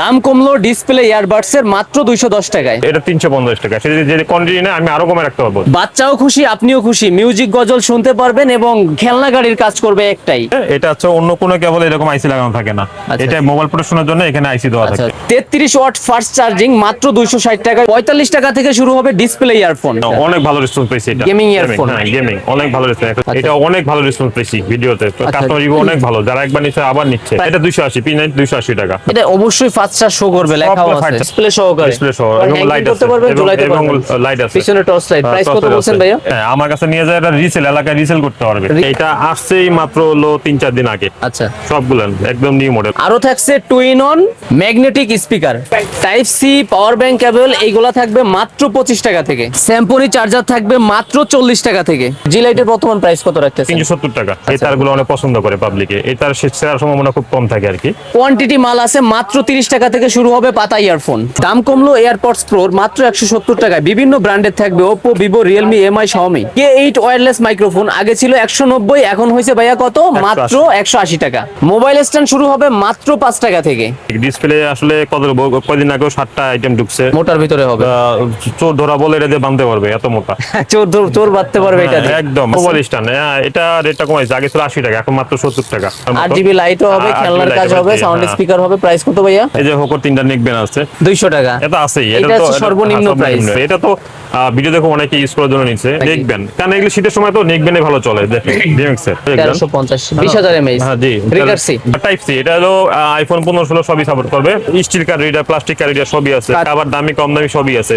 দাম কমলো display earbuds এর মাত্র দুইশো দশ টাকায়। এটা তিনশো পঞ্চাশ টাকা। সেটা যদি কোয়ান্টিটি আমি আরও কমে রাখতে পারব। বাচ্চাও খুশি আপনিও খুশি। মিউজিক গজল শুনতে পারবেন এবং খেলনা গাড়ির কাজ করবে একটাই। এটা হচ্ছে অন্য কোনো কেবল এরকম আইসি লাগানো থাকে না। আচ্ছা। এটা মোবাইল প্রোটেকশনের জন্য এখানে আইসি দেওয়া আচ্ছা থাকে। তেত্রিশ ওয়াট ফাস্ট চার্জিং মাত্র দুইশো ষাট টাকায়। পঁয়তাল্লিশ টাকা থেকে শুরু হবে ডিসপ্লে ইয়ারফোন অনেক ভালো রেসপন্স পেয়েছি এটা। Earphone। হ্যাঁ গেমিং অনেক ভালো রেসপন্স এটা অনেক ভালো রেসপন্স পেয়েছি ভিডিওতে। কাস্টমার রিভিউ অনেক ভালো। যারা একবার নিচ্ছে আবার নিচ্ছে। এটা দুইশো আশি পি নাইন দুইশো আশি টাকা। এটা অবশ্যই ফাস্ট শো করবে লেখাও আছে। ডিসপ্লে সহকারে ডিসপ্লে এবং লাইট করতে আছে। পারবেন এবং- লাইট আছে। পিছনে টর্চ লাইট প্রাইস কত বলছেন ভাইয়া? হ্যাঁ আমার কাছে নিয়ে যায় এটা রিসেল এলাকায় রিসেল করতে পারবে। এটা আসছেই মাত্র হলো তিন চার দিন আগে। আচ্ছা। সবগুলো একদম নিউ মডেল আরও থাকছে two in one magnetic speaker type C power bank cable এইগুলা থাকবে মাত্র পঁচিশ টাকা থেকে। স্যাম্পনি চার্জার থাকবে মাত্র চল্লিশ টাকা থেকে। জি লাইটের বর্তমান প্রাইস কত রাখতেছে তিনশো সত্তর টাকা। আচ্ছা। এই তারগুলো অনেক পছন্দ করে পাবলিকে এই তার সেরার সম্ভাবনা খুব কম থাকে আর কি। কোয়ান্টিটি মাল আছে মাত্র তিরিশ টাকা থেকে শুরু হবে পাতা ইয়ারফোন। দাম কমলো এয়ারপডস প্রোর মাত্র একশো সত্তর টাকায়। বিভিন্ন ব্র্যান্ডের থাকবে Oppo Vivo Realme MI Xiaomi K eight wireless microphone আগে ছিল একশো নব্বই এখন হয়েছে ভাইয়া কত? মাত্র একশো আশি টাকা। মোবাইল স্ট্যান্ড শুরু হবে মাত্র পাঁচ টাকা থেকে। ডিসপ্লে আসলে কত কয়দিন আগেও সাতটা আইটেম ঢুকছে। মোটার ভিতরে হবে। চোর ধরা বলে এটা দিয়ে বাঁধতে পারবে এত মোটা। চোর ধর- চোর বাঁধতে পারবে এটা দিয়ে। হ্যাঁ, একদম মোবাইল স্ট্যান্ড এটা রেটটা কমাইছে আগে ছিল আশি টাকা এখন মাত্র সত্তর টাকা। আট জিবি লাইটও হবে খেলনার কাজ হবে সাউন্ড হ্যাঁ। স্পিকার হবে প্রাইস কত ভাইয়া? যে হোকর তিনটা নেকবেন আছে। দুইশো টাকা। এটা আছেই এটা তো- সর্বনিম্ন price। এটা তো ভিডিও দেখো অনেকে ইউজ করার জন্য নিচ্ছে। কারণ এগুলো শীতের সময় তো নেকবেনে ভালো চলে ডিএমএক্স এর তেরোশো পঞ্চাশ বিশ হ্যাঁ জি। সি টাইপ সি এটা হলো আইফোন পনেরো ষোলো সবই সাপোর্ট করবে। Steel card reader plastic card reader সবই আছে। আবার দামি কম দামি সবই আছে।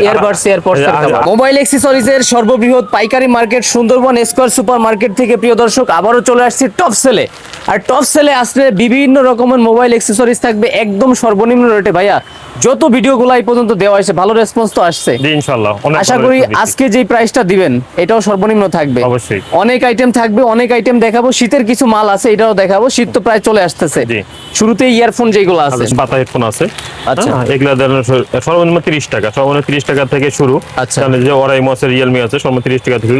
মোবাইল অ্যাক্সেসরিজ এর সর্ববৃহৎ পাইকারি market Sundarban square super market থেকে প্রিয় দর্শক আবারও চলে আসছি টপ সেলে আর টপ সেলে আসলে বিভিন্ন রকমের মোবাইল অ্যাক্সেসরিজ থাকবে একদম সর্বনিম্ন রেটে ভাইয়া যত ভিডিওগুলো এই পর্যন্ত দেওয়া হয়েছে ভালো রেসপন্স তো আসছে। ইনশাআল্লাহ আশা করি আজকে যে প্রাইসটা দিবেন এটাও সর্বনিম্ন থাকবে। অবশ্যই। অনেক আইটেম থাকবে অনেক আইটেম দেখাবো শীতের কিছু মাল আছে এটাও দেখাবো শীত তো প্রায় চলে আসতেছে। শুরুতে ইয়ারফোন যেগুলো আছে। পাতা হেডফোন আছে। আচ্ছা। হ্যাঁ, এগুলা সর্বনিম্ন তিরিশ টাকা সর্বনিম্ন তিরিশ টাকা থেকে শুরু। আচ্ছা। যে ওরাইমো আছে রিয়েলমি আছে সর্বনিম্ন তিরিশ টাকা থেকে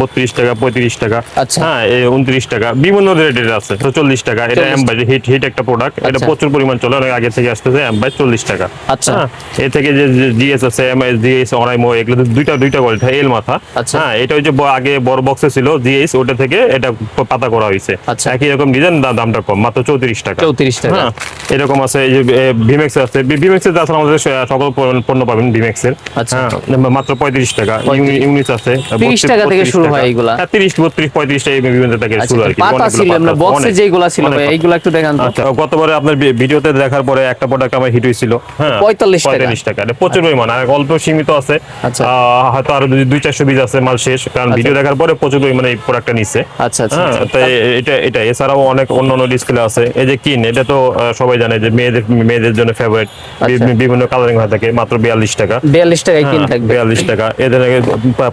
বত্রিশ টাকা পঁয়ত্রিশ টাকা। আচ্ছা। হ্যাঁ উনত্রিশ টাকা বিভিন্ন রেটের আছে তো চল্লিশ টাকা। এটা 40 হিট হিট একটা প্রোডাক্ট এটা আচ্ছা। প্রচুর পরিমাণ চলে অনেক আগে থেকে আসতেছে বাই চল্লিশ টাকা আচ্ছা। হ্যাঁ, এ থেকে যে জিএস আছে এম এস জিএস ওরাইমো এগুলো দুইটা দুইটা কোয়ালিটি এল মাথা আচ্ছা। হ্যাঁ এটা আগে বড় বক্সে ছিল জিএস ওটা থেকে এটা পাতা করা হয়েছে আচ্ছা। একই রকম ডিজাইন দামটা কম মাত্র চৌত্রিশ টাকা 34 টাকা। হ্যাঁ, এরকম আছে এই যে ভিমেক্স আছে ভিমেক্স এর তাছাড়া আমাদের সকল পণ্য- পাবেন ভিমেক্স এর আচ্ছা। হ্যাঁ, মাত্র পঁয়ত্রিশ টাকা ইউনিট আছে 30 টাকা থেকে শুরু হয়। হ্যাঁ, তিরিশ বত্রিশ পঁয়ত্রিশ টাকা এই বিভিন্ন থেকে শুরু আর কি আছে, বক্সে। যেগুলা ছিল অনেক এইগুলো একটু দেখান আচ্ছা গতবারে আপনার ভিডিওতে দেখার পরে একটা প্রোডাক্ট আমার হিট হয়েছিল। হ্যাঁ 45 টাকা। 45 টাকা। এটা প্রচুর পরিমাণ আর অল্প সীমিত আছে। আচ্ছা। হয়তো আরও দুই- চারশো বীজ আছে মাল শেষ কারণ ভিডিও দেখার পরে প্রচুর পরিমাণে এই প্রোডাক্টটা নিচ্ছে আচ্ছা আচ্ছা হ্যাঁ, আচ্ছা। এটা এটা এছাড়াও অনেক অন্য অন্য ডিসপ্লে আছে। এই যে কিন এটা তো সবাই জানে যে মেয়েদের মেয়েদের জন্য ফেভারিট আচ্ছা। বিভিন্ন কালারিং হয়ে থাকে মাত্র বিয়াল্লিশ টাকা। 42 টাকায় কিন হ্যাঁ, থাকবে। বিয়াল্লিশ টাকা। এদের আগে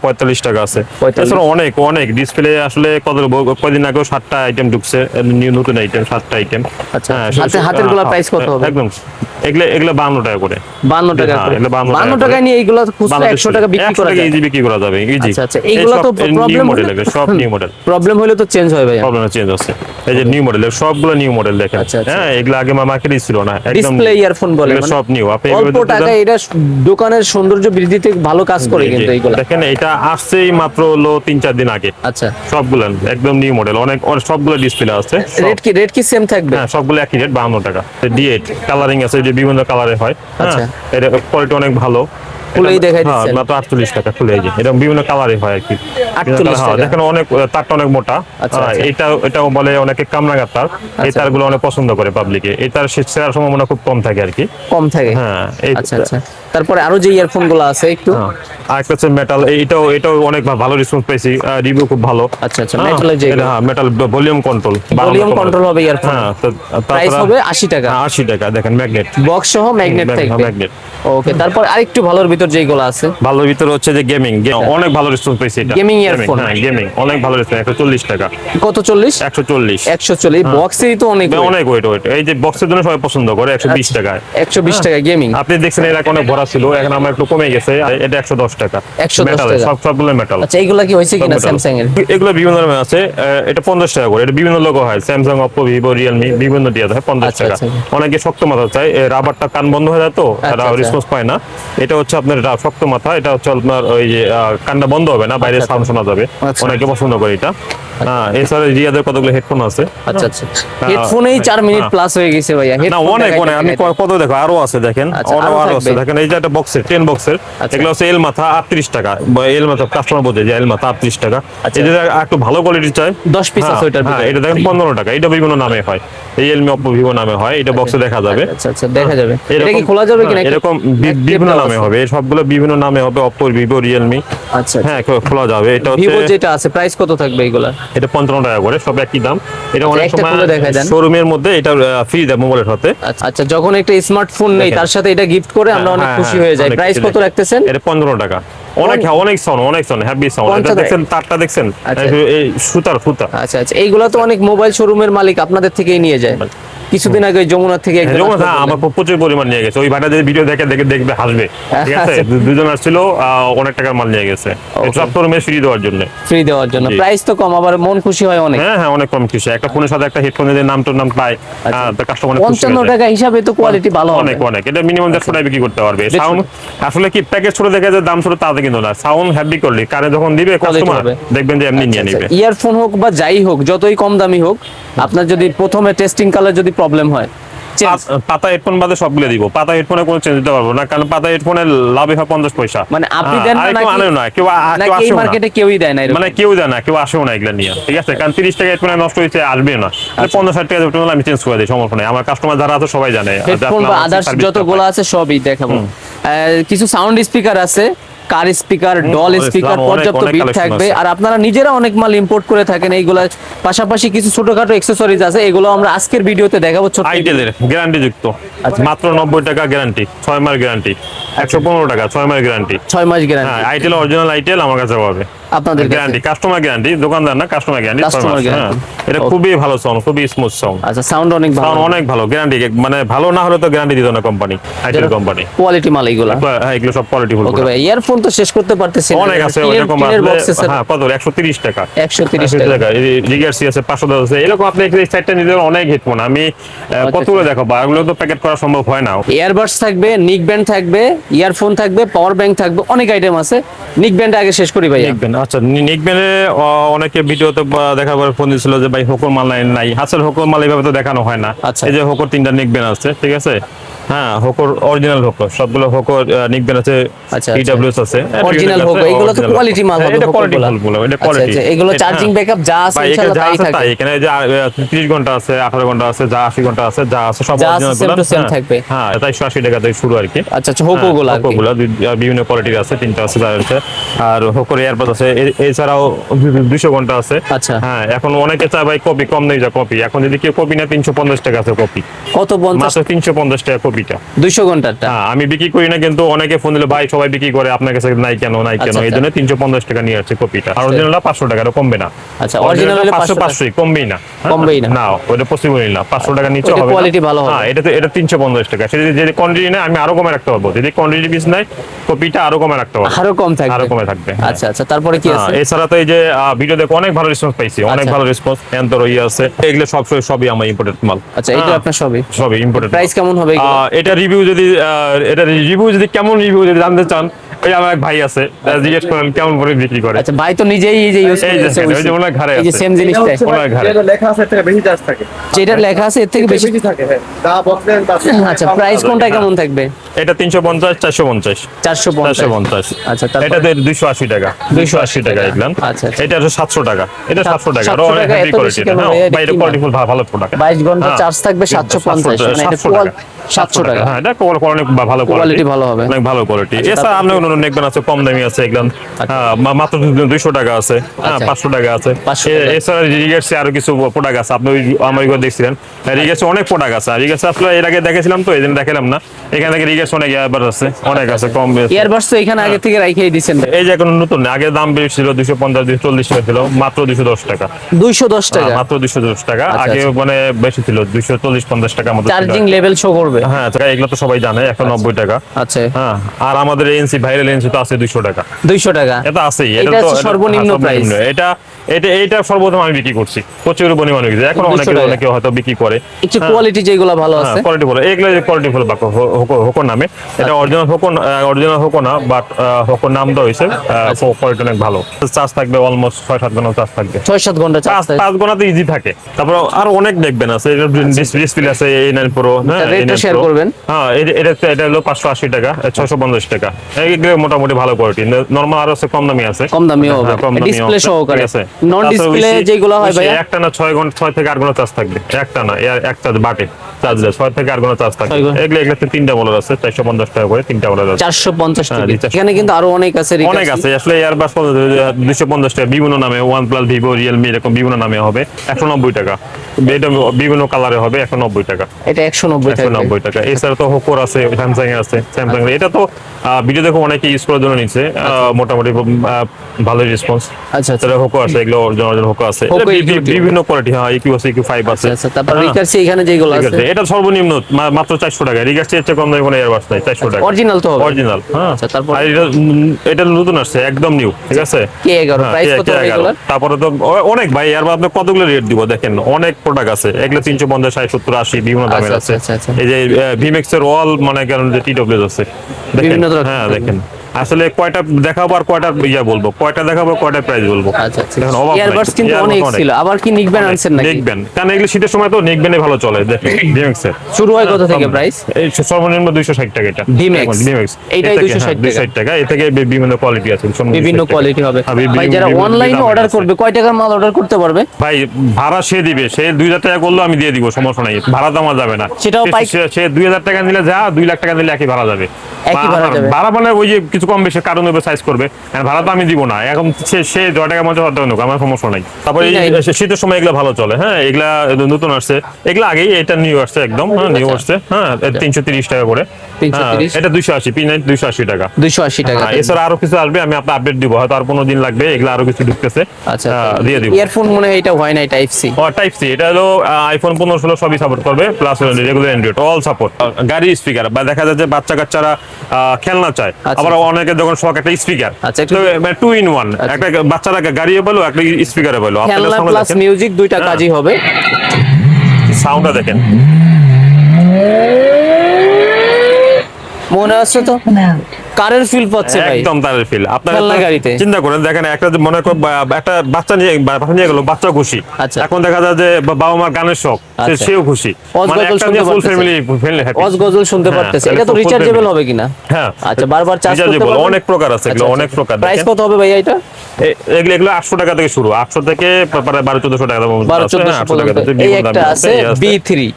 পঁয়তাল্লিশ টাকা আছে। এছাড়া অনেক অনেক ডিসপ্লে আসলে কত কয়দিন আগেও সাতটা আইটেম ঢুকছে নিউ নতুন আইটেম সাতটা আইটেম আচ্ছা, হাতেরগুলা price কত হবে? একদম। এগুলো এগুলো বান্ন টাকা করে। 52 টাকা হ্যাঁ, করে। 52 52 টাকা টাকায় নিয়ে এইগুলো খুচরা বাংলাদেশ 100 টাকা বিক্রি করা যায়। ইজি বিক্রি করা যাবে ইজি আচ্ছা, আচ্ছা, এইগুলো তো problem মডেল সব নিউ মডেল প্রবলেম হলে তো চেঞ্জ হয় ভাই প্রবলেম চেঞ্জ আছে এই যে নিউ মডেল সবগুলো নিউ মডেল দেখেন। আচ্ছা, আচ্ছা। হ্যাঁ এগুলো আগে মার্কেটে ছিল না একদম ডিসপ্লে ইয়ারফোন বলে মানে সব নিউ আপনি অল্প যান। এটা দোকানের সৌন্দর্য বৃদ্ধিতে ভালো কাজ করে কিন্তু দেখেন এটা আসছেই মাত্র হলো তিন চার দিন আগে। আচ্ছা। সবগুলো একদম নিউ মডেল অনেক সবগুলো ডিসপ্লে আছে। রেট কি রেট কি সেম থাকবে? হ্যাঁ সবগুলো একই রেট বাহান্ন টাকা। ডি এইট কালারিং আছে। যে বিভিন্ন কালারে হয় আচ্ছা। হ্যাঁ এটা কোয়ালিটি অনেক ভালো খুলেই দেখাই হ্যাঁ, দিচ্ছেন। মাত্র আটচল্লিশ টাকা খুলে এই যে এরকম বিভিন্ন কালারে হয় আর কি। 48 হ্যাঁ, টাকা। দেখেন অনেক তারটা অনেক মোটা। আচ্ছা, হ্যাঁ, আচ্ছা। এটা এটাও বলে অনেকে কামরাঙ্গার তার। এই আচ্ছা। তারগুলো অনেক পছন্দ করে পাবলিকে এই তার সম্ভাবনা খুব কম থাকে আর কি। কম থাকে? হ্যাঁ আচ্ছা আচ্ছা। তারপরে আরও যে ইয়ারফোনগুলো আছে একটু? হ্যাঁ, আরেকটা হচ্ছে মেটাল এইটাও এটাও অনেক ভালো রেসপন্স পেয়েছি। রিভিউ খুব ভালো। আচ্ছা আচ্ছা যে হ্যাঁ metal volume control volume control হবে ইয়ারফোন হ্যাঁ প্রাইস হবে 80 টাকা। আশি টাকা দেখেন ম্যাগনেট বক্স সহ ম্যাগনেট থাকবে। ম্যাগনেট ওকে তারপর আরেকটু ভালোর ভিতরে ভিতর যেগুলো আছে। ভালোর ভিতরে হচ্ছে যে গেমিং অনেক ভালো রেসপন্স পেয়েছি এটা। Gaming earphone? হ্যাঁ গেমিং অনেক ভালো রেসপন্স একশো চল্লিশ টাকা। কত চল্লিশ? একশো চল্লিশ। একশো চল্লিশ। বক্সেরই তো অনেক অনেক ওয়েট ওয়েট এই যে বক্সের জন্য সবাই পছন্দ করে একশো বিশ আচ্ছা। টাকায়। একশো বিশ টাকা গেমিং আপনি দেখছেন এর অনেক ভরা ছিল এখন আমার একটু কমে গেছে এটা একশো দশ টাকা। 110 মেটাল টাকা। সব সবগুলো মেটাল আচ্ছা এইগুলা কি হয়েছে কিনা স্যামসাং এর এগুলো বিভিন্ন ধরনের আছে এটা পঞ্চাশ টাকা করে এটা বিভিন্ন লোক হয় স্যামসাং অপো ভিভো রিয়েলমি বিভিন্ন দিয়ে হয় পঞ্চাশ আচ্ছা, টাকা। আচ্ছা। অনেকে শক্ত মাথা চায় রাবারটা কান বন্ধ হয়ে যায় তো আচ্ছা। রেসপন্স পায় না। এটা হচ্ছে আপনার এটা শক্ত মাথা এটা হচ্ছে আপনার ওই যে আহ, বন্ধ হবে না বাইরে আচ্ছা, সাউন্ড শোনা যাবে। আচ্ছা। অনেকে পছন্দ করে এটা। হ্যাঁ এছাড়া রিয়াদের কতগুলো হেডফোন আছে? আচ্ছা আচ্ছা। হেডফোনেই চার মিনিট হ্যাঁ। প্লাস হয়ে গেছে ভাইয়া। না অনেক অনেক। আমি কত দেখো? আরও আছে দেখেন। আচ্ছা, আরও আরও আরও আছে দেখেন এই যে একটা বক্সের টেন বক্সের আচ্ছা। এগুলো হচ্ছে এল মাথা আটত্রিশ টাকা। এল মাথা কাস্টমার বোঝে যে এল মাথা আটত্রিশ টাকা। আচ্ছা। একটু ভালো কোয়ালিটি চাই। 10 piece আছে ওইটার ভিতরে। এটা দেখেন পনেরো টাকা। এটা বিভিন্ন নামে হয়। এই এলমি অপো ভিভো নামে হয়। এটা বক্সে দেখা যাবে। আচ্ছা আচ্ছা দেখা যাবে। এটা কি এরকম- খোলা যাবে কিনা? হ্যাঁ, এরকম বি- বিভিন্ন নামে হবে। এই সবগুলো বিভিন্ন নামে হবে অপো ভিভো রিয়েলমি আচ্ছা। হ্যাঁ খোলা যাবে। এটা হচ্ছে ভিভো যেটা আছে প্রাইস কত থাকবে এগুলা? এটা পঞ্চান্ন টাকা করে সব একই দাম। এটা অনেক সময়। শোরুমের মধ্যে এটা ফ্রি দেয় মোবাইলের সাথে। আচ্ছা আচ্ছা যখন একটা স্মার্টফোন নেই তার সাথে এটা গিফট করে আমরা অনেক হ্যাঁ, খুশি হ্যাঁ, হয়ে যাই প্রাইস কত রাখতেছেন? এটা পনেরো টাকা। অনেক অনেক সাউন্ড অনেক সাউন্ড হ্যাপি সাউন্ড এটা দেখছেন তারটা দেখছেন আচ্ছা। এই- এই সুতার সুতা। আচ্ছা আচ্ছা এইগুলা তো অনেক মোবাইল শোরুমের মালিক আপনাদের থেকেই নিয়ে যায়। কিছুদিন আগে যমুনা থেকে হ্যাঁ আমার প্রচুর পরিমাণ নিয়ে গেছে। ওই ভাইটা যদি ভিডিও দেখে দেখে দেখবে হাসবে। ঠিক আছে? আচ্ছা। দুজন আসছিল অনেক টাকার মাল নিয়ে গেছে. সব ফ্রি দেওয়ার জন্য। ফ্রি দেওয়ার জন্য। প্রাইস তো কম আবার মন খুশি হয় অনেক। হ্যাঁ হ্যাঁ অনেক কম খুশি একটা ফোনের সাথে একটা হেডফোন যদি নাম তোর নাম পায় হ্যাঁ, কাস্টমার পঞ্চান্ন টাকা হিসাবে তো কোয়ালিটি ভালো অনেক অনেক। এটা মিনিমাম দেড়শো টাকা বিক্রি করতে পারবে। সাউন্ড আসলে কি প্যাকেজ ছোট দেখে যে দাম ছোট তাতে কিন্তু না। সাউন্ড হ্যাভি করলে কারে যখন দিবে কাস্টমার। দেখবেন যে এমনি নিয়ে নিবে। ইয়ারফোন হোক বা যাই হোক যতই কম দামি হোক আপনার যদি প্রথমে টেস্টিং কালার যদি প্রবলেম হয়। পাতা হেডফোন বাদে সবগুলো দিব। পাতা হেডফোনে কোনো চেঞ্জ দিতে পারব না কারণ পাতা লাভে হয় পঞ্চাশ পয়সা। মানে আপনি হ্যাঁ, দেন না কেউ আসেও মার্কেটে কেউই দেয় না মানে কেউ জানে না কেউ আসেও না এগুলো নিয়ে ঠিক আছে? কারণ তিরিশ টাকা হেডফোনে নষ্ট হয়েছে আসবে না। আচ্ছা। পঞ্চাশ ষাট টাকা হেডফোন আমি চেঞ্জ করে দিই সমস্যা নেই। আমার কাস্টমার যারা আছে সবাই জানে হেডফোন বা আদার্স যতগুলো আছে সবই দেখাবো। কিছু সাউন্ড স্পিকার আছে কার স্পিকার ডল স্পিকার পর্যাপ্ত বিট থাকবে। আর আপনারা নিজেরা অনেক মাল ইম্পোর্ট করে থাকেন এইগুলা। পাশাপাশি কিছু ছোটখাটো অ্যাক্সেসরিজ আছে এগুলো আমরা আজকের ভিডিওতে দেখাবো ছোট আইটেলের গ্যারান্টি যুক্ত আচ্ছা। মাত্র নব্বই টাকা গ্যারান্টি 6 মাস গ্যারান্টি একশো পনেরো টাকা 6 মাস গ্যারান্টি 6 মাস গ্যারান্টি হ্যাঁ আইটেল অরিজিনাল আইটেল আমার কাছে পাবে। আপনাদের গ্যারান্টি কাস্টমার গ্যারান্টি দোকানদার না কাস্টমার গ্যারান্টি হ্যাঁ। guarantee। এটা খুবই ভালো সাউন্ড খুবই স্মুথ সাউন্ড আচ্ছা সাউন্ড অনেক ভালো। সাউন্ড অনেক ভালো গ্যারান্টি মানে ভালো না হলে তো গ্যারান্টি দিত না কোম্পানি আইটেল কোম্পানি কোয়ালিটি মাল এগুলা হ্যাঁ এগুলো সব কোয়ালিটি ফুল ওকে ভাই ইয়ারফোন তো শেষ করতে পারতেছি অনেক আছে box আছে। হ্যাঁ কত? একশো তিরিশ টাকা। 130 130 টাকা। রিগার্সি আছে পাঁচশো দশ আছে। এরকম আপনি এই সাইডটা নিতে অনেক হেডফোন আমি আচ্ছা, কতগুলো দেখো বা এগুলো তো প্যাকেট করা সম্ভব হয় না। ইয়ারবাডস থাকবে নিক ব্যান্ড থাকবে ইয়ারফোন থাকবে পাওয়ার ব্যাংক থাকবে অনেক আইটেম আছে। নিক ব্যান্ড আগে শেষ করি ভাইয়া। নিকবেন আচ্ছা নিকমেলে অনেকে ভিডিওতে দেখার পরে ফোন দিয়েছিল যে ভাই হোকর মাল নাই নাই। আসলে হোকর মাল এইভাবে তো দেখানো হয় না। আচ্ছা। এই যে হোকর তিনটা নিকবেন আছে ঠিক আছে? হ্যাঁ হোকর অরিজিনাল সবগুলো নিকবেন আছে আচ্ছা, ইডব্লিউএস আছে Hoco, এগুলো তো quality মাল হবে, এটা কোয়ালিটি গুলা। ফুলগুলো এটা আচ্ছা, কোয়ালিটি আচ্ছা, এগুলো চার্জিং ব্যাকআপ যা আছে ইনশাআল্লাহ তাই থাকে তাই এখানে যে তিরিশ ঘণ্টা আছে আঠারো ঘণ্টা আছে যা আশি ঘণ্টা আছে যা আছে সব অরিজিনাল same to same থাকবে। হ্যাঁ টাকা থেকে শুরু আর কি আচ্ছা আচ্ছা হোকো গুলো আর কি। হোকোগুলো দুই- বিভিন্ন কোয়ালিটির আছে তিনটা আছে আছে। আর হোকোর এয়ারপড আছে এছাড়াও দুশো ঘণ্টা আছে। আচ্ছা। হ্যাঁ এখন অনেকে চায় ভাই কপি কম নেই যা কপি এখন যদি কেউ কপি না তিনশো পঞ্চাশ টাকা আছে কপি কত পঞ্চাশ? মাত্র তিনশো পঞ্চাশ টাকা কপিটা দুইশো ঘন্টারটা? হ্যাঁ আমি বিক্রি করি না কিন্তু অনেকে ফোন দিলে ভাই সবাই বিক্রি করে আপনার কাছে নাই কেন নাই কেন? আচ্ছা, এই জন্য তিনশো পঞ্চাশ টাকা নিয়ে আসছে কপিটা আর অরিজিনাল পাঁচশো টাকা কমবে না। আচ্ছা, হলে পাঁচশো পাঁচশোই কমবেই না। হ্যাঁ? কমবেই না। না ওটা পসিবল না পাঁচশো টাকা নিচে হবে quality ভালো হ্যাঁ এটা তো এটা তিনশো পঞ্চাশ টাকা। সেটা যদি কোয়ান্টিটি নেয় আমি আরও কমে রাখতে পারব। যদি কোয়ান্টিটি পিস নাই কপিটা আরও কমে রাখতে পারব। আরও কম থাকবে। আরও কমে থাকবে হ্যাঁ। আচ্ছা আচ্ছা তারপরে কি আছে? এছাড়া তো এই যে ভিডিও দেখে অনেক ভালো রেসপন্স পাইছি অনেক আচ্ছা। ভালো রেসপন্স এন্তর ইয়ে আছে এগুলো সব সবই আমার ইম্পোর্টেড মাল। আচ্ছা এটা আপনার সবই? সবই ইম্পোর্টেড প্রাইস কেমন হবে এগুলো? এটা রিভিউ যদি এটা রিভিউ যদি কেমন রিভিউ যদি জানতে চান ওই আমার এক ভাই আছে আচ্ছা, জিজ্ঞেস করেন কেমন করে বিক্রি করে। আচ্ছা ভাই তো নিজেই এই যে ইউজ করেছে ওই যে ওনার ঘরে এই যে সেম জিনিসটা ওনার ঘরে এটা লেখা আছে এর থেকে বেশি চার্জ থাকে। আচ্ছা, যেটা লেখা আছে এর থেকে বেশি কি থাকে হ্যাঁ। দা বক্সের আচ্ছা প্রাইস কোনটা আচ্ছা, কেমন হ্যাঁ। থাকবে? এটা 350 450 450 450 আচ্ছা তারপর এটা 280 টাকা। 280 টাকা এগুলান। আচ্ছা এটা 700 টাকা। এটা 700 টাকা। আর অনেক হেভি কোয়ালিটি না বাইরে এটা কোয়ালিটি ভালো প্রোডাক্ট 22 ঘণ্টা হ্যাঁ, চার্জ থাকবে 750 মানে এটা 700 আটশো টাকা। হ্যাঁ এটা অনেক ভালো কোয়ালিটি ভালো হবে। অনেক ভালো কোয়ালিটি আচ্ছা, এছাড়া আমরা অন্য নেকবেন আছে কম দামি আছে এগুলো হ্যাঁ, মাত্র দুইশো টাকা আছে। হ্যাঁ আচ্ছা। পাঁচশো টাকা আছে। এছাড়া রিগেটসে আরও কিছু প্রোডাক্ট আছে। আপনি আমার এগুলো দেখছিলেন। হ্যাঁ, রিগেটসে অনেক প্রোডাক্ট আছে। রিগেটসে আপনার এর আগে দেখেছিলাম তো এই দিন দেখালাম না। এখানে থেকে রিগেটস অনেক এয়ারবাস আছে অনেক আছে কম এয়ারবাস তো এখানে আগে হ্যাঁ। থেকে রাখিয়ে দিয়েছেন। এই যে কোনো নতুন আগে দাম বেশি ছিল দুইশো পঞ্চাশ দুশো চল্লিশ টাকা ছিল মাত্র দুইশো দশ টাকা। দুইশো দশ টাকা? মাত্র দুইশো দশ টাকা। আচ্ছা, আগে মানে বেশি ছিল দুইশো চল্লিশ পঞ্চাশ টাকা মতো চার্জিং লেভেল শো করবে। হ্যাঁ টাকা এগুলো তো সবাই জানে একশো নব্বই টাকা। আচ্ছা। হ্যাঁ আর আমাদের এনসি ভাইরাল এনসি তো আছে দুইশো টাকা। দুইশো টাকা। এটা আছেই এটা তো সর্বনিম্ন হ্যাঁ, এটা এটা এটা সর্বপ্রথম আমি বিক্রি করছি। প্রচুর পরিমাণে বিক্রি এখন অনেকে অনেকে হয়তো বিক্রি করে। একটু কোয়ালিটি যেগুলো ভালো আছে। কোয়ালিটি ভালো। এগুলো কোয়ালিটি ভালো হোকো নামে। এটা আচ্ছা। অরিজিনাল হোকো অরিজিনাল হোকো না বাট হোকো নাম দেওয়া হয়েছে। আচ্ছা। কোয়ালিটি অনেক ভালো। চার্জ থাকবে অলমোস্ট ছয় সাত ঘণ্টা চার্জ থাকবে। ছয় সাত ঘণ্টা চার্জ পাঁচ ঘন্টাতে ইজি থাকে। তারপর আর অনেক দেখবেন আছে। ডিসপ্লে আছে এই নাইন প্রো হ্যাঁ এটা rate টা A9 share Pro। করবেন। হ্যাঁ এটা- এটা হলো পাঁচশো আশি টাকা ছয়শো পঞ্চাশ টাকা। এগুলো মোটামুটি ভালো কোয়ালিটি নর্মাল আরও আছে কম দামি আছে। কম দামিও হবে। হ্যাঁ, আছে। সহকারে। আছে। Non ডিসপ্লে যেগুলো হয় ভাই একটা না 6 ঘণ্টা 6 থেকে 8 ঘণ্টা চার্জ থাকবে। একটা না এর এক চার্জ বাটে চার্জ দেয় 6 থেকে 8 ঘণ্টা চার্জ থাকবে। এগুলো এগুলোতে তিনটা মডেল আছে চারশো পঞ্চাশ টাকা করে তিনটা মডেল আছে। চারশো পঞ্চাশ হ্যাঁ, টাকা। এখানে কিন্তু আরও অনেক আছে অনেক আছে আসলে এয়ারবাস দুশো পঞ্চাশ টাকা বিভিন্ন নামে OnePlus Vivo Realme রিয়েলমি এরকম বিভিন্ন নামে হবে একশো নব্বই টাকা। এটা বিভিন্ন কালারে হবে একশো নব্বই টাকা। এটা একশো নব্বই একশো টাকা নব্বই টাকা। এছাড়া তো হোকোর আছে স্যামসাং এর আছে স্যামসাং এটা তো ভিডিও দেখো অনেকে ইউজ করার জন্য নিচ্ছে মোটামুটি ভালোই রেসপন্স আচ্ছা আচ্ছা। তাহলে হোকো আছে এগুলো হোকো আছে। Hoco এটা বি- বি- EQ2 বিভিন্ন কোয়ালিটি হ্যাঁ ইকিউ আছে ইকিউ ফাইভ আছে। আচ্ছা তারপর হ্যাঁ, রিকার্সি এখানে যেগুলো আছে। এটা সর্বনিম্ন মাত্র চারশো টাকা। রিগার্সি এর চেয়ে কম দামি কোনো এয়ারবাস নাই চারশো টাকা। অরিজিনাল তো হবে। অরিজিনাল হ্যাঁ। আচ্ছা, তারপর? এটা এটা নতুন আসছে একদম নিউ ঠিক আছে? কে এগারো? হ্যাঁ, প্রাইস কত কে হবে এগারো। এগুলোর? তারপরে তো অনেক ভাই আর আপনি কতগুলো রেট দিব দেখেন? অনেক প্রোডাক্ট আছে। এগুলো তিনশো পঞ্চাশ ষাট সত্তর আশি বিভিন্ন দামের আচ্ছা, আছে। আচ্ছা, আচ্ছা, এই যে ভিমেক্স এর অল মানে কারণ যে টিডব্লিউ আছে। দেখেন। হ্যাঁ দেখেন। আসলে কয়টা দেখাবো আর কয়টা ইয়া বলব? কয়টা দেখাবো কয়টা প্রাইস বলব? আচ্ছা আচ্ছা দেখেন, অভাব ইয়ারবাডস কিন্তু অনেক। ছিল। আবার কি নিকবেন আনছেন নাকি? নেকবেন কারণ এগুলো শীতের সময় তো নেকবেনে ভালো চলে দেখেন ভিমেক্স এর। শুরু হয় কত থেকে প্রাইস এই সর্বনিম্ন দুইশো ষাট টাকা এটা। Vimex। ভিমেক্স এইটাই 260 দুইশো ষাট টাকা। এ থেকে বিভিন্ন কোয়ালিটি আছে বিভিন্ন কোয়ালিটি হবে। ভাই যারা অনলাইনে অর্ডার করবে কয় টাকার মাল অর্ডার করতে পারবে? ভাই ভাড়া সে দিবে। সে দুই হাজার টাকা করলেও আমি দিয়ে দিব সমস্যা নাই। ভাড়া তো আমার যাবে না। সেটাও সে- পাই- সে- সে দুই হাজার টাকা নিলে যা দুই লাখ টাকা নিলে একই ভাড়া যাবে। একই ভাড়া যাবে। ভাড়া মানে ওই যে কিছু কম বেশি কারণ হবে সাইজ করবে। ভাড়া তো আমি দিব না। এখন সে সে দশ টাকা মধ্যে টাকা নেব আমার সমস্যা নাই। তারপরে শীতের সময় এগুলা ভালো চলে। হ্যাঁ এগুলা নতুন আসছে। এগুলা আগেই এটা নিউ আসছে একদম। হ্যাঁ নিউ আচ্ছা। আসছে। হ্যাঁ তিনশো তিরিশ টাকা করে। 330 হ্যাঁ, এটা দুইশো আশি পি নাইন দুইশো আশি টাকা। দুইশো আশি টাকা। হ্যাঁ, এছাড়া আরও কিছু আসবে আমি আপনার আপডেট দিব। হয়তো আর পনেরো দিন লাগবে এগুলা আরও কিছু ঢুকতেছে। আচ্ছা হ্যাঁ, দিয়ে দিব। ইয়ারফোন মনে হয় এটা হয় নাই টাইপ সি ও টাইপ সি এটা হলো আইফোন পনেরো ষোলো সবই সাপোর্ট করবে plus regular android all support গাড়ি স্পিকার বা দেখা যায় যে বাচ্চা কাচ্চারা খেলনা চায়। আচ্ছা। আবার অনেকে যখন শখ একটা স্পিকার আচ্ছা, টু ইন ওয়ান একটা বাচ্চারা গাড়িও পেল একটা স্পিকারে পেল। প্লাস মিউজিক দুইটা হ্যাঁ। কাজই হবে। সাউন্ডটা দেখেন। মনে আছে তো? কারের ফিল পাচ্ছে ভাই। একদম তারের ফিল আপনার গাড়িতে। চিন্তা করেন দেখেন একটা মনে করেন বা- একটা বাচ্চা নিয়ে বাচ্চা নিয়ে গেল বাচ্চা খুশি। আচ্ছা। এখন দেখা যায় যে বাবা মার গানের শখ আচ্ছা। সেও খুশি। মানে একটা নিয়ে ফুল ফ্যামিলি ফ্যামিলি অজ গজল শুনতে হ্যাঁ, পারতেছে। এটা তো রিচার্জেবল হবে কিনা? হ্যাঁ আচ্ছা বারবার চার্জ করতে পারবেন? অনেক প্রকার আছে এগুলো আচ্ছা, অনেক। প্রকার। প্রাইস কত হবে ভাইয়া এটা? এগুলো এগুলো আটশো টাকা থেকে শুরু। আটশো থেকে প্রায় টাকা হ্যাঁ, 800 টাকা এই একটা আছে এই আছে।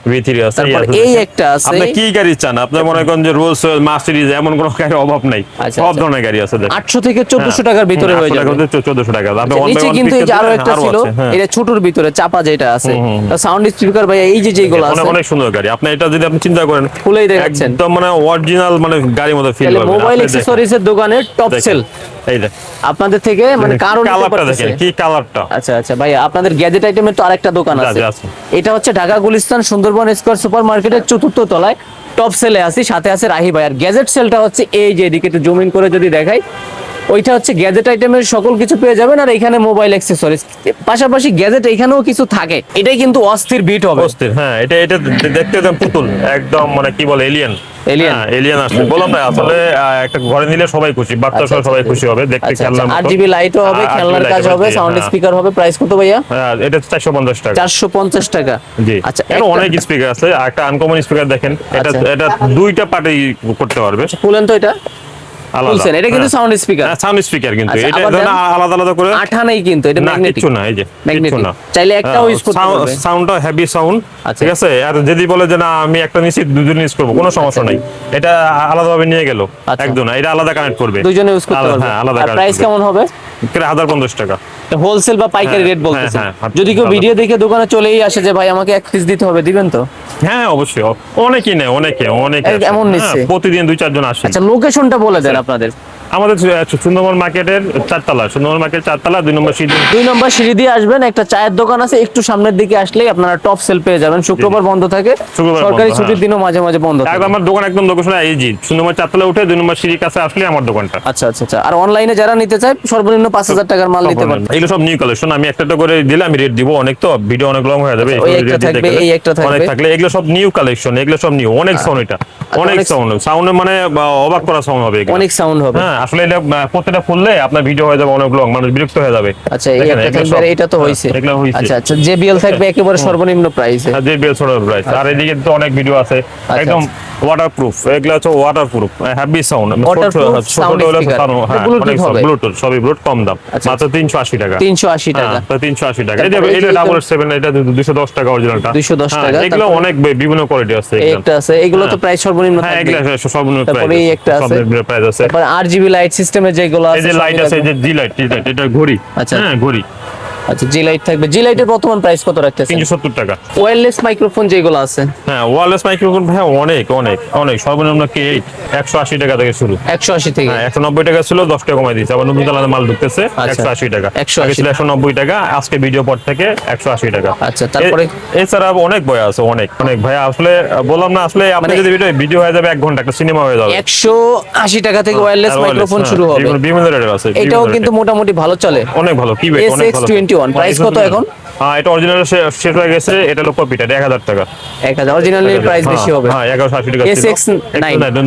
B3 আছে, তারপর এই একটা আছে। আপনি কি গাড়ি চান? আপনি মনে করেন যে রোলস মার্সিডিজ এমন কোনো অভাব নাই। আচ্ছা, সব আচ্ছা। ধরনের গাড়ি আছে দেখেন। আটশো থেকে চোদ্দশো টাকার ভিতরে হয়ে যাবে। চোদ্দশো টাকা। আপনি নিচে কিন্তু এই যে আরও একটা ছিল হ্যাঁ। এটা ছোটর ভিতরে চাপা যেটা আছে সাউন্ড স্পিকার ভাইয়া এই যে যেগুলো আছে। অনেক সুন্দর গাড়ি। আপনি এটা যদি আপনি চিন্তা করেন খুলেই দেখাচ্ছেন। একদম মানে অরিজিনাল মানে গাড়ির মতো ফিল পাবেন। মোবাইল আপনি অ্যাক্সেসরিজ এর দোকানের টপ সেল এই দেখ আপনাদের থেকে মানে কারণ কালারটা দেখেন কি কালারটা আচ্ছা আচ্ছা ভাই আপনাদের গ্যাজেট আইটেমের তো আরেকটা দোকান আছে। এটা হচ্ছে ঢাকা গুলিস্তান সুন্দরবন স্কোয়ার সুপার মার্কেটের চতুর্থ তলায় টপ সেলে আছি, সাথে আছে রাহি ভাই। আর গ্যাজেট সেলটা হচ্ছে এই যে, এদিকে একটু জমিন করে যদি দেখাই, ওইটা হচ্ছে গ্যাজেট আইটেমের সকল কিছু পেয়ে যাবেন, আর এখানে মোবাইল অ্যাক্সেসরিজ পাশাপাশি গ্যাজেট এখানেও কিছু থাকে, এটাই কিন্তু অস্থির বিট হবে। অস্থির হ্যাঁ এটা এটা দেখতে একদম পুতুল, একদম মানে কি বলে এলিয়ান Alien? এলিয়ান আসছে। বললাম না আসলে একটা ঘরে নিলে সবাই খুশি বাচ্চা আচ্ছা, সহ সবাই আচ্ছা। খুশি হবে দেখতে আচ্ছা খেলনার মতো। জিবি লাইটও হবে খেলনার কাজ হবে সাউন্ড হ্যাঁ। স্পিকার হবে প্রাইস কত ভাইয়া? হ্যাঁ, এটা চারশো পঞ্চাশ টাকা। চারশো পঞ্চাশ টাকা। জি। আচ্ছা এর অনেক স্পিকার আছে আর একটা আনকমন স্পিকার দেখেন। এটা আচ্ছা। এটা দুইটা পার্টি করতে পারবে। ফুলেন তো এটা। আলাদা। এটা কিন্তু সাউন্ড স্পিকার সাউন্ড স্পিকার কিন্তু। আচ্ছা, এটা। আলাদা আলাদা করে আঠা নেই কিন্তু এটা ম্যাগনেটিক না এই যে। না। চাইলে একটাও use করতে পারবে। সাউন্ডটা হেভি সাউন্ড আচ্ছা। ঠিক আছে? আর যদি বলে যে না আমি একটা নিচ্ছি দুজন ইউজ করব কোনো সমস্যা নাই। এটা আলাদাভাবে নিয়ে গেল। আচ্ছা। একজন এটা আলাদা কানেক্ট করবে। দুইজনে ইউজ করতে পারবে। হ্যাঁ আলাদা প্রাইস কেমন হবে? হাজার পঞ্চাশ টাকা। হোলসেল বা পাইকারি হ্যাঁ, রেট হ্যাঁ, হ্যাঁ, যদি কেউ ভিডিও দেখে দোকানে চলেই আসে যে ভাই আমাকে এক পিস দিতে হবে দিবেন তো? হ্যাঁ অবশ্যই। অনেকেই নেয় অনেকে অনেকে এমন হ্যাঁ, নিচ্ছে? প্রতিদিন দুই চারজন আসে। আচ্ছা লোকেশনটা বলে দেন আপনাদের আমাদের সুন্দরবন মার্কেটের চারতলা। সুন্দরবন মার্কেট চারতলা দুই নম্বর সিটি দুই নম্বর সিঁড়ি দিয়ে আসবেন একটা চায়ের দোকান আছে একটু সামনের দিকে আসলেই আপনারা টপ সেল পেয়ে যাবেন। শুক্রবার বন্ধ থাকে সরকারি ছুটির হ্যাঁ। দিনও মাঝে মাঝে বন্ধ থাকে। আমার দোকান একদম লোকেশন ইজি সুন্দরবন চারতলা উঠে দুই নম্বর সিঁড়ির কাছে আসলে আমার দোকানটা। আচ্ছা আচ্ছা আচ্ছা। আর অনলাইনে যারা নিতে চায় সর্বনিম্ন পাঁচ হাজার টাকার মাল নিতে পারবে। এগুলো সব নিউ কালেকশন আমি একটা করে দিলে আমি রেট দিব অনেক তো ভিডিও অনেক লং হয়ে যাবে আচ্ছা, এই একটা থাকবে। অনেক থাকলে এগুলো সব নিউ কালেকশন এগুলো সব নিউ অনেক সাউন্ড এটা। অনেক অনেক- সাউন্ড সাউন্ড মানে অবাক করা সাউন্ড হবে অনেক সাউন্ড হবে। হ্যাঁ আসলে এটা প্রত্যেকটা খুললে আপনার ভিডিও হয়ে যাবে অনেক লং মানুষ বিরক্ত হয়ে যাবে। আচ্ছা এটা তো হ্যাঁ, হইছে। আচ্ছা আচ্ছা যে বিএল থাকবে একেবারে সর্বনিম্ন প্রাইসে আর যে বেল ছোট প্রাইস আর এদিকে তো অনেক ভিডিও আছে। আচ্ছা, একদম ওয়াটারপ্রুফ এগুলো হচ্ছে waterproof heavy sound sound speaker। হ্যাঁ। ব্লুটুথ সবই ব্লুটুথ কম দাম। আচ্ছা। মাত্র তিনশো আশি টাকা। তিনশো আশি টাকা। হ্যাঁ, তিনশো আশি টাকা। এটা এটা- ডাবল সেভেন এটা দুশো দশ টাকা অরিজিনালটা 210 টাকা, এগুলো অনেক বিভিন্ন কোয়ালিটি আছে। একটা আছে। এগুলো তো হ্যাঁ। প্রাইস সর্বনিম্ন হ্যাঁ এগুলো সর্বনিম্ন তারপরে একটা আছে। প্রাইস আছে। তারপর আর লাইট সিস্টেমে যেগুলো আছে এই যে লাইট আছে এই যে জি লাইট এটা ঘড়ি। আচ্ছা। হ্যাঁ ঘড়ি। আচ্ছা জি লাইট থাকবে। জি লাইটের বর্তমান প্রাইস কত রাখতেছেন? তিনশো সত্তর টাকা। ওয়্যারলেস মাইক্রোফোন যেগুলো আছে। হ্যাঁ ওয়ারলেস মাইক্রোফোন ভাই অনেক অনেক অনেক। সর্বনিম্ন কে একশো আশি টাকা থেকে শুরু? একশো আশি থেকে। হ্যাঁ একশো নব্বই টাকা ছিল দশ টাকা কমাই দিয়েছে। আবার নতুন মাল ঢুকতেছে আচ্ছা। একশো আশি টাকা। 180 আগে ছিল একশো নব্বই টাকা আজকে ভিডিও পর থেকে একশো আশি টাকা। আচ্ছা, তারপরে? এছাড়া অনেক বই আছে অনেক অনেক। ভাই আসলে বললাম না আসলে আপনি মানে- যদি ভিডিও ভিডিও হয়ে যাবে এক ঘণ্টা একটা সিনেমা হয়ে যাবে। একশো আশি টাকা থেকে ওয়্যারলেস মাইক্রোফোন শুরু হবে। বিভিন্ন- বিভিন্ন রেটের আছে এটাও কিন্তু মোটামুটি ভালো চলে। অনেক ভালো কি অনেক ভালো SX21 প্রাইস কত এখন? হ্যাঁ এটা অরিজিনাল শেষ হয়ে গেছে এটা হলো কপিটা এক হাজার টাকা। এক হাজার অরিজিনালি প্রাইস হ্যাঁ, বেশি হবে। হ্যাঁ এগারোশো আশি টাকা SX9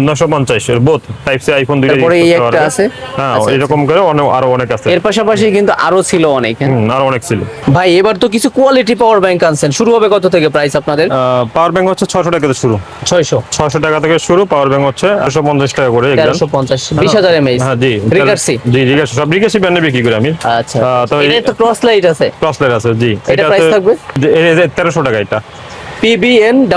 নশো পঞ্চাশ বোথ টাইপ সি আইফোন দুইটা তারপরে এই একটা আছে। হ্যাঁ আচ্ছা, এরকম করে আরও অনেক আছে। এর পাশাপাশি কিন্তু আরও ছিল অনেক হ্যাঁ। আরও অনেক ছিল। ভাই এবার তো কিছু কোয়ালিটি পাওয়ার ব্যাংক আনছেন। শুরু হবে কত থেকে প্রাইস আপনাদের? পাওয়ার ব্যাংক হচ্ছে ছশো টাকা থেকে শুরু। ছয়শো। ছশো টাকা থেকে শুরু পাওয়ার ব্যাংক হচ্ছে একশো পঞ্চাশ টাকা করে হ্যাঁ জি। রিকার্সি জি রিকার্সি সব রিকার্সি ব্র্যান্ডে বিক্রি করি আমি। আচ্ছা। তো এই- এটা তো ক্রস লাইট আছে ক্রসলাইট আছে জি। এটা price থাকবে? তেরোশো টাকা এটা। পিবিএন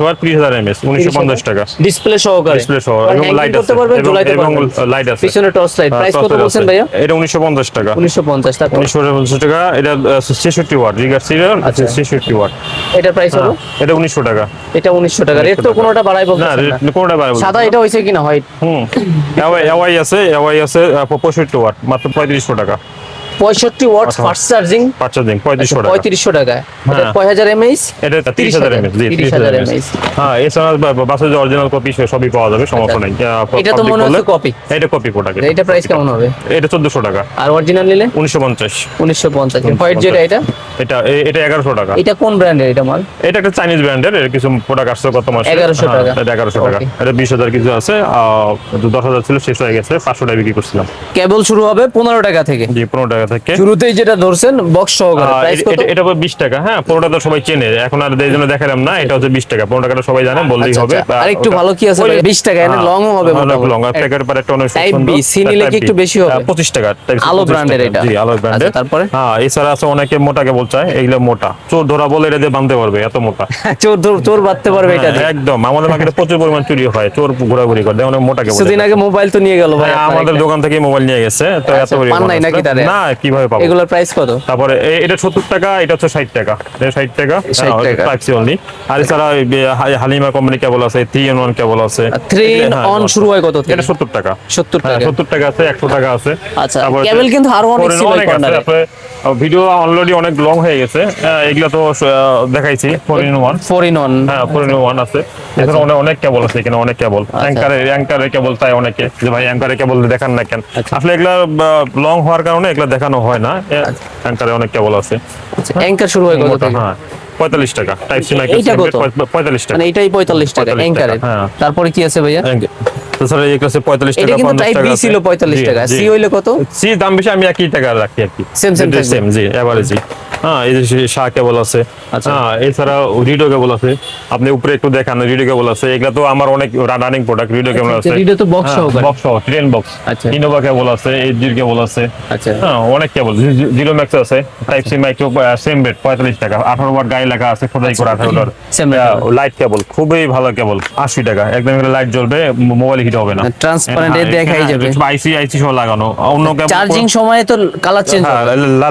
ওয়াট এমএস টাকা। ডিসপ্লে সহকারে। ডিসপ্লে সহ এবং লাইট আছে। এবং- ঝুলাইতে এবং পারবেন লাইট আছে। পিছনে টর্চ লাইট প্রাইস কত বলছেন ভাইয়া? এটা টাকা। টাকা। Watt watt. প্রাইস হলো? এটা উনিশশো টাকা। এটা উনিশশো টাকা। রেট তো কোনোটা বাড়াই না বলতেছেন না। রেট কোনটা সাদা এটা হয়েছে কিনা? হোয়াইট হুম। এওয়াই এওয়াই আছে এওয়াই আছে পঁয়ষট্টি ওয়াট মাত্র পঁয়ত্রিশশো টাকা। পঁয়ষট্টি ওয়াট আচ্ছা। ফাস্ট চার্জিং পাঁচ চার্জিং পঁয়ত্রিশশো টাকা। পঁয়ত্রিশশো টাকা এটা হ্যাঁ। হাজার এমএইচ এটা তিরিশ হাজার জি তিরিশ তিরিশ হাজার হাজার এমএইচ হ্যাঁ এছাড়া বা- বাসের যে অরিজিনাল কপি সবই পাওয়া যাবে সমস্যা নেই। আহ, এটা তো মনে হচ্ছে copy। এটা কপি প্রোডাক্ট এটা প্রাইস কেমন হবে? এটা চোদ্দশো টাকা। আর অরিজিনাল নিলে? উনিশশো পঞ্চাশ। উনিশশো পঞ্চাশ। হোয়াইট যেটা এটা? এটা এটা এগারোশো টাকা। এটা কোন ব্র্যান্ডের এটা মাল? এটা একটা চাইনিজ ব্র্যান্ডের এর কিছু প্রোডাক্ট আসছে গত মাসে। 1100 হ্যাঁ, টাকা। এটা এগারোশো টাকা। এটা বিশ হাজার কিছু আছে আহ, দশ হাজার ছিল শেষ হয়ে গেছে পাঁচশো টাকা বিক্রি করছিলাম। কেবল শুরু হবে পনেরো টাকা থেকে। জি পনেরো টাকা থেকে শুরুতেই যেটা ধরছেন বক্স সহকারে প্রাইস কত এটা- এটা বিশ টাকা হ্যাঁ পনেরোটা তো সবাই চেনে এখন আর এই জন্য দেখালাম না এটা হচ্ছে বিশ টাকা পনেরো টাকাটা সবাই জানে বললেই আচ্ছা, হবে আচ্ছা। আর একটু ভালো কি আছে ভাই? 20 টাকা, এনে long ও হবে মোটামুটি। লং প্যাকের পর একটা অনেক সুন্দর। C নিলে কি একটু বেশি হবে? আহ, পঁচিশ টাকা আলো 25 টাকা। এটা। জি আলো ব্র্যান্ডের আচ্ছা, তারপরে? হ্যাঁ এছাড়া আছে অনেকে মোটাকে বলছে এগুলো মোটা চোর ধরা বলে এটা দিয়ে বাঁধতে পারবে এত মোটা চোর ধর- চোর বাঁধতে পারবে এটা হ্যাঁ, একদম আমাদের মার্কেটে প্রচুর পরিমাণ চুরি হয় চোর ঘোরাঘুরি করে অনেক মোটাকে বলে কিছুদিন আগে মোবাইল তো নিয়ে গেল ভাই হ্যাঁ, আমাদের দোকান থেকে মোবাইল নিয়ে গেছে তো এত পরিমাণ? না কীভাবে পাবো? এগুলোর প্রাইস কত? তারপরে এটা সত্তর টাকা এটা হচ্ছে ষাট টাকা। এটা ষাট টাকা 60 টাকা। টাইপ সি অনলি আর এছাড়া হালিমা কোম্পানি কেবল আছে থ্রি এন ওয়ান কেবল আছে। থ্রি হ্যাঁ, অন শুরু হয় কত থেকে? এটা সত্তর টাকা। সত্তর হ্যাঁ, টাকা। সত্তর টাকা আছে একশো টাকা আছে। আচ্ছা, কেবল কিন্তু আরও অনেক ছিল ভিডিও অলরেডি অনেক লং হয়ে গেছে। এগুলা তো দেখাইছি four in one four in one হ্যাঁ ফোর ইন ওয়ান আছে। এখানে অনেক অনেক কেবল আছে এখানে অনেক কেবল আচ্ছা। অ্যাঙ্কারে অ্যাঙ্কারে কেবল চাই অনেকে যে ভাই অ্যাঙ্কারে কেবল দেখান না কেন। আচ্ছা। আসলে এগুলা লং হওয়ার কারণে এগুলা দেখানো হয় না। অ্যাঙ্কারে অনেক কেবল আছে। অ্যাঙ্কার শুরু হয় কত থেকে? হ্যাঁ পঁয়তাল্লিশ টাকা। টাইপ সি কত? পঁয়তাল্লিশ টাকা। মানে এটাই পঁয়তাল্লিশ টাকা 45 অ্যাঙ্কারের হ্যাঁ। তারপরে কি আছে ভাইয়া? তাছাড়া এই কাছে পঁয়তাল্লিশ এটা টাকা কিন্তু পঞ্চাশ টাইপ টাকা বি আছে। ছিল পঁয়তাল্লিশ জি, টাকা। সি হইলে কত? সি দাম বেশি আমি একই টাকা রাখি আর কি। সেম সেম সেম জি এভারেজই হ্যাঁ এই যে শাহ কেবল আছে। আচ্ছা। হ্যাঁ এছাড়া রিডো কেবল আছে। আপনি উপরে একটু দেখান রিডো কেবল আছে। এগুলা তো আমার অনেক রানিং প্রোডাক্ট রিডো কেবল আচ্ছা, আছে। Rideau তো box সহকারে। বক্স সহ ট্রেন বক্স আচ্ছা। ইনোভা কেবল আছে এইচডির কেবল আছে। আচ্ছা। হ্যাঁ অনেক কেবল। জিরো ম্যাক্স আছে type C micro same rate পঁয়তাল্লিশ টাকা। আঠারো ওয়াট গায়ে লেখা আছে খোদাই করে আঠারো ডলার Same লাইট কেবল খুবই ভালো কেবল আশি টাকা। একদম লাইট জ্বলবে মোবাইল হিট হবে না। Transparent এ হ্যাঁ, দেখাই হ্যাঁ, যাবে। আইসি আইসি সহ লাগানো। অন্য কেবল চার্জিং সময়ে তো কালার চেঞ্জ হ্যাঁ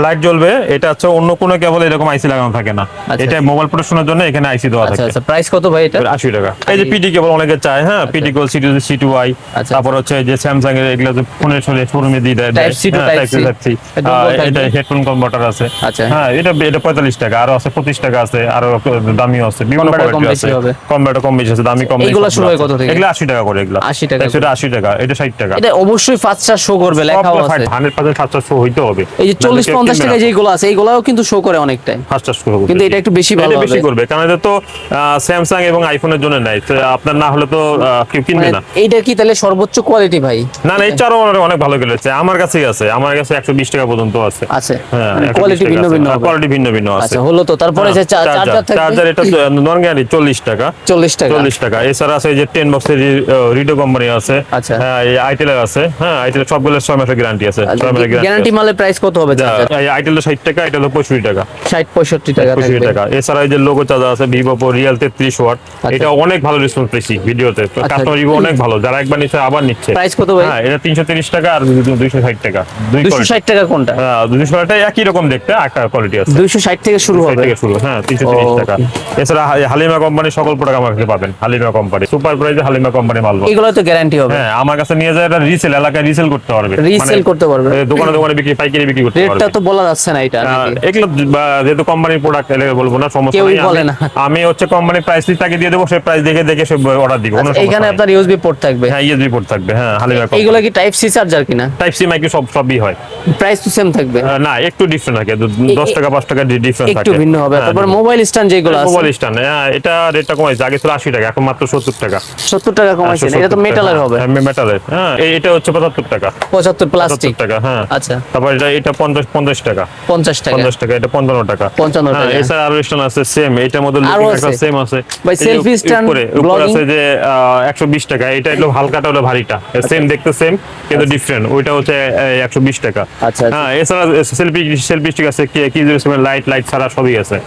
লাইট জ্বলবে এটা হচ্ছে অন্য কোনো কেবল এরকম আইসি লাগানো থাকে না আচ্ছা। এটা মোবাইল প্রোটেকশনের জন্য এখানে আইসি দেওয়া আচ্ছা থাকে আচ্ছা প্রাইস কত ভাই এটা আশি টাকা এই যে পিডি কেবল অনেকে চায় হ্যাঁ PD cable C to C to I আচ্ছা। তারপর হচ্ছে যে স্যামসাং এর এগুলো যে ফোনের সঙ্গে শোরুমে দিয়ে দেয় C। Type C, Type C। এটা এটা। হেডফোন কনভার্টার আছে আচ্ছা। হ্যাঁ এটা এটা পঁয়তাল্লিশ টাকা আরও আছে পঁচিশ টাকা আছে আরও দামিও আছে বিভিন্ন কম কোয়ালিটি আছে হবে। কনভার্টার কম বেশি আছে দামি কম বেশি এইগুলা শুরু হয় কত থেকে? এগুলো আশি টাকা করে এগুলো 80 টাকা সেটা আশি টাকা এটা ষাট টাকা এটা অবশ্যই ফাস্ট চার্জ শো করবে লেখাও আছে হান্ড্রেড পার্সেন্ট ফার্স্ট চার্জ হইতে হবে এই যে চল্লিশ পঞ্চাশ টাকা যেগুলো আছে এইগুলাও কিন্তু শো করে অনেকটাই। ফার্স্ট চার্জ করবে কিন্তু এটা একটু বেশি ভালো বেশি করবে। কারণ এটা তো স্যামসাং এবং আইফোনের জন্য নাই তো আপনার না হলে তো কেউ কিনবে মানে না। এইটা কি তাহলে সর্বোচ্চ কোয়ালিটি ভাই? না না এই চারও অনেক ভালো কেটেছে আমার কাছেই আছে। আমার কাছে একশো বিশ টাকা পর্যন্ত আছে। আছে। হ্যাঁ কোয়ালিটি ভিন্ন ভিন্ন কোয়ালিটি ভিন্ন ভিন্ন আছে। আচ্ছা হলো তো। তারপরে যে চার্জার চার্জার এটা নন গ্যারান্টি চল্লিশ টাকা। চল্লিশ টাকা। চল্লিশ টাকা। এছাড়া আছে এই যে টেন বক্সের রিডো কোম্পানি আছে। আচ্ছা। হ্যাঁ এই আইটেলের আছে। হ্যাঁ আইটেলের সবগুলো ছয় মাসের গ্যারান্টি আছে। ছয় মাসের গ্যারান্টি মালের প্রাইস কত হবে চার্জার আইটেল ষাট টাকা এটা হলো পঁয়ষট্টি টাকা। ষাট পঁয়ষট্টি টাকা পঁয়ষট্টি টাকা। এছাড়া এই যে লোগো চার্জার আছে ভিভো পো রিয়েল তেত্রিশ ওয়াট এটা অনেক ভালো রেসপন্স পেয়েছি ভিডিওতে। কাস্টমার রিভিউ অনেক ভালো। যারা একবার নিচ্ছে আবার নিচ্ছে। প্রাইস কত ভাই? হ্যাঁ এটা তিনশো তিরিশ টাকা আর দুইশো ষাট টাকা। দুইশো ষাট টাকা কোনটা? হ্যাঁ দুইশো ষাটটা একই রকম দেখতে একটা কোয়ালিটি আছে। দুইশো ষাট থেকে শুরু হবে। থেকে শুরু। হ্যাঁ তিনশো তিরিশ টাকা। এছাড়া হালিমা কোম্পানি সকল প্রোডাক্ট আমার কাছে পাবেন। হালিমা কোম্পানি সুপার প্রাইজে হালিমা কোম্পানি মাল এগুলো তো গ্যারান্টি হবে। হ্যাঁ আমার কাছে নিয়ে যায় এটা রিসেল এলাকায় রিসেল করতে পারবে। রিসেল করতে পারবে। দোকানে দোকানে বিক্রি পাইকারি বিক্রি করতে রেটটা পারবে। তো বলা যাচ্ছে না এটা নাকি? এগুলো যেহেতু কোম্পানির প্রোডাক্ট বলব না সমস্যা কেউই আমি- বলে না। আমি হচ্ছে কোম্পানির প্রাইস তাকে দিয়ে দেবো সেই প্রাইস দেখে দেখে সে অর্ডার দিব আচ্ছা, নেই। আপনার ইউএসবি পোর্ট থাকবে। হ্যাঁ ইউএসবি পোর্ট থাকবে হ্যাঁ হালিমা এইগুলো কি টাইপ সি চার্জার কিনা? টাইপ সি মাইক্রো সব সবই হয়। প্রাইস তো সেম থাকবে। না একটু ডিফারেন্ট থাকে দু- দশ টাকা পাঁচ টাকা ডিফারেন্ট থাকে। একটু ভিন্ন হবে। হ্যাঁ, তারপর মোবাইল স্ট্যান্ড যেগুলো আছে। মোবাইল স্ট্যান্ড হ্যাঁ এটা রেটটা কমাইছে আগে ছিল আশি টাকা এখন মাত্র সত্তর টাকা। সত্তর টাকা কমাইছেন এটা তো মেটালের হবে। মেটালের হ্যাঁ এটা হচ্ছে পঁচাত্তর টাকা। পঁচাত্তর প্লাস্টিক পঁচাত্তর টাকা হ্যাঁ। আচ্ছা। তারপর এটা এটা পঞ্চাশ পঞ্চাশ টাকা। পঞ্চাশ টাকা। পঞ্চাশ টাকা এটা পঞ্চান্ন টাকা। 55 হ্যাঁ, টাকা। এছাড়া আরও স্ট্যান্ড আছে সেম এটার মধ্যে looking একটা সেম আছে। ভাই, selfie stand, উপরে আছে যে একশো বিশ টাকা এটা হলো হালকাটা হলো ভারীটা। আচ্ছা। সেম দেখতে সেম কিন্তু ডিফারেন্ট ওইটা হচ্ছে একশো বিশ টাকা। আচ্ছা, আচ্ছা। হ্যাঁ এছাড়া সেলফি সেলফি স্টিক আছে কি কি লাইট লাইট ছাড়া সবই আছে।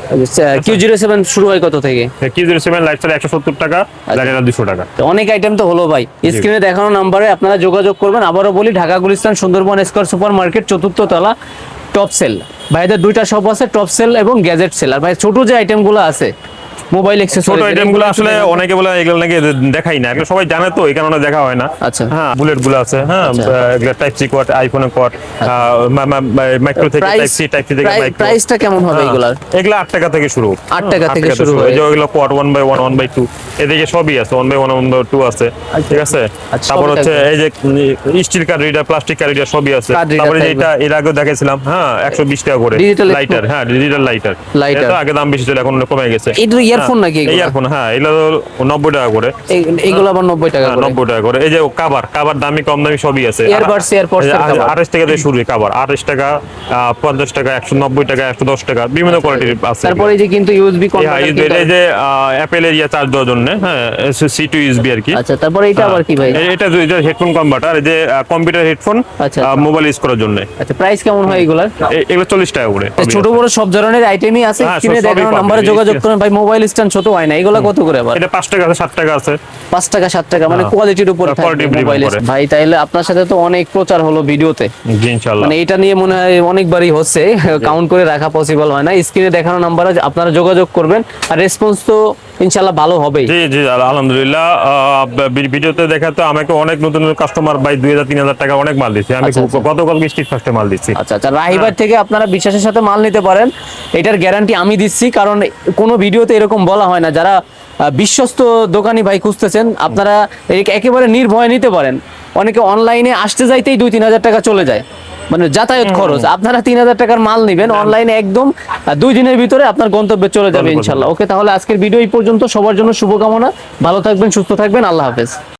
কিউ জিরো সেভেন শুরু হয় কত থেকে? কি জিরো সেভেন লাইট ছাড়া একশো সত্তর টাকা আচ্ছা। লাইট দুশো টাকা। তো অনেক আইটেম তো হলো ভাই। স্ক্রিনে দেখানো নাম্বারে আপনারা যোগাযোগ করবেন। আবারও বলি Dhaka Gulistan Sundarban square super market চতুর্থ তলা। টপ সেল ভাইদের দুইটা শপ আছে টপ সেল এবং গ্যাজেট সেল আর ভাই, ছোট যে আইটেমগুলো আছে মোবাইল ছোট অ্যাক্সেসরি আইটেম আসলে অনেকে বলে এগুলো নাকি দেখাই না। এগুলো সবাই জানে তো এই কারণে দেখা হয় না। আচ্ছা। হ্যাঁ বুলেটগুলো আছে হ্যাঁ আচ্ছা। এগুলো টাইপ সি কোয়াট আইফোনের কোয়াট মাইক্রো থেকে টাইপ সি টাইপ সি থেকে মাইক্রো প্রাইসটা কেমন হবে এগুলার? এগুলো আট টাকা থেকে শুরু। আট টাকা থেকে শুরু এই হয়। যে ওইগুলো কোয়াট one by one one by two এদিকে সবই আছে one by one one by two আছে। ঠিক আছে? আচ্ছা, তারপর হচ্ছে এই যে steel card reader plastic card reader সবই আছে। তারপরে যেটা এর আগে দেখাইছিলাম হ্যাঁ একশো বিশ টাকা করে লাইটার হ্যাঁ ডিজিটাল লাইটার। এটা আগে দাম বেশি ছিল এখন কমে গেছে। এটা ইয়ারফোন নাকি এগুলো? ইয়ারফোন হ্যাঁ এগুলো নব্বই টাকা করে। এইগুলো আবার নব্বই টাকা হ্যাঁ, করে। নব্বই টাকা করে। এই যে কাবার কাবার দামি কম দামি সবই আছে। এর cover। আঠাশ টাকা দিয়ে শুরু কাবার আঠাশ টাকা পঞ্চাশ টাকা একশো নব্বই টাকা একশো দশ টাকা বিভিন্ন কোয়ালিটির আছে তারপরে এই যে কিন্তু ইউএসবি হ্যাঁ, এই যে- এই যে অ্যাপেল এরিয়া চার্জ দেওয়ার জন্য হ্যাঁ সি টু ইউএসবি আর কি। আচ্ছা তারপরে এটা আবার কি ভাই? হ্যাঁ, এটা এটা হেডফোন কনভার্টার এই যে কম্পিউটার হেডফোন আচ্ছা। মোবাইল ইউজ করার জন্য। আচ্ছা প্রাইস কেমন হয় এগুলার? এগুলো চল্লিশ টাকা করে। ছোট বড় সব ধরনের আইটেমই আছে হ্যাঁ, স্ক্রিনে সব- সবই দেখানো নাম্বারে যোগাযোগ করেন। ভাই মোবাইল স্ট্যান্ড ছোট হয় না এগুলো কত করে আবার? এটা 5 টাকা আছে 7 টাকা আছে। 5 টাকা 7 টাকা মানে হ্যাঁ। কোয়ালিটির উপর Quality থাকবে মোবাইল ভাই তাইলে আপনার সাথে তো অনেক প্রচার হলো ভিডিওতে। জি ইনশাআল্লাহ। মানে এটা নিয়ে মনে হয় অনেকবারই হচ্ছে। কাউন্ট করে রাখা পসিবল হয় না। স্ক্রিনে দেখানো নাম্বারে আপনারা যোগাযোগ করবেন। আর রেসপন্স তো ইনশাল্লাহ ভালো হবে। জি জি আলহামদুলিল্লাহ ভিডিওতে দেখাতে আমাকে অনেক নতুন নতুন কাস্টমার ভাই দুই হাজার তিন হাজার টাকা অনেক মাল দিচ্ছে আমি আচ্ছা, আচ্ছা। গতকাল স্ট্রিট ফার্স্টে মাল দিচ্ছি আচ্ছা আচ্ছা। রাহিবার থেকে আপনারা বিশ্বাসের সাথে মাল নিতে পারেন। এটার গ্যারান্টি আমি দিচ্ছি কারণ কোনো ভিডিওতে এরকম বলা হয় না। যারা বিশ্বস্ত দোকানি ভাই খুঁজতেছেন আপনারা একেবারে নির্ভয় নিতে পারেন। অনেকে অনলাইনে আসতে যাইতেই দুই তিন হাজার টাকা চলে যায়। মানে যাতায়াত খরচ। আপনারা তিন হাজার টাকার মাল নিবেন অনলাইনে একদম আহ, দুই দিনের ভিতরে আপনার গন্তব্যে চলে যাবে ইনশাল্লাহ ওকে তাহলে আজকের ভিডিও এই পর্যন্ত। সবার জন্য শুভকামনা। ভালো থাকবেন সুস্থ থাকবেন। আল্লাহ হাফেজ।